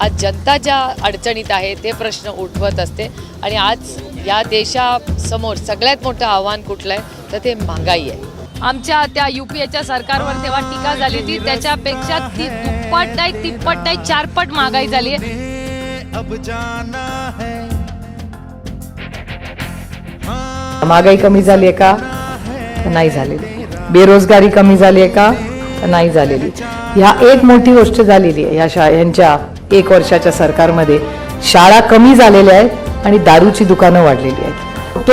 आज जनता ज्या अडचणीत आहे ते प्रश्न उठवत असते. आणि आज या देशासमोर सगळ्यात मोठं आव्हान कुठलं आहे तर ते महागाई आहे. आमच्या त्या यू पी एच्या सरकारवर तेव्हा टीका झाली होती. त्याच्यापेक्षा ती दुप्पट नाही तिप्पट नाही चारपट महागाई झाली आहे. महागाई कमी झाली आहे का? नाही झालेली बेरोजगारी कमी झाली आहे का? नाही झालेली. ह्या एक मोठी गोष्ट झालेली आहे. ह्या शा यांच्या एक वर्षाच्या सरकारमध्ये शाळा कमी झालेल्या आहेत आणि दारूची दुकानं वाढलेली आहेत. फक्त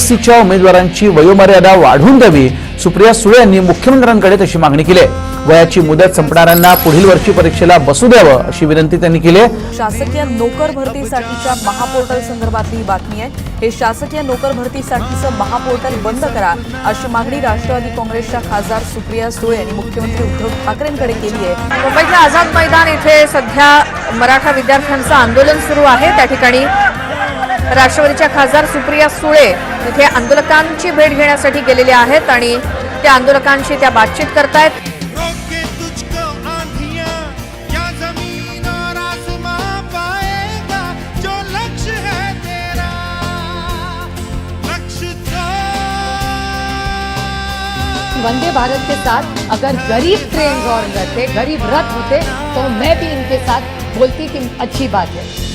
सीच्या उमेदवारांची वयोमर्यादा वाढवून द्यावी सुप्रिया सुळे यांनी मुख्यमंत्र्यांकडे तशी मागणी केली आहे. वयाची मुदत संपणाऱ्यांना पुढील वर्षी परीक्षेला बसू द्यावं अशी विनंती त्यांनी केली आहे. शासकीय नोकर भरतीसाठीच्या महापोर्टल संदर्भातली ही बातमी आहे. हे शासकीय नोकर भरतीसाठीचं महापोर्टल बंद करा अशी मागणी राष्ट्रवादी काँग्रेसच्या खासदार सुप्रिया सुळे यांनी मुख्यमंत्री उद्धव ठाकरेंकडे केली आहे. मुंबईतल्या आझाद मैदान इथे सध्या मराठा विद्यार्थ्यांचं आंदोलन सुरू आहे. त्या ठिकाणी राष्ट्रवादीच्या खासदार सुप्रिया सुळे इथे आंदोलकांची भेट घेण्यासाठी गेलेल्या आहेत आणि त्या आंदोलकांशी त्या बातचीत करतायत. वंदे भारत के साथ अगर गरीब ट्रेन और रहते गरीब रथ होते तो मैं भी इनके साथ बोलती कि अच्छी बात है।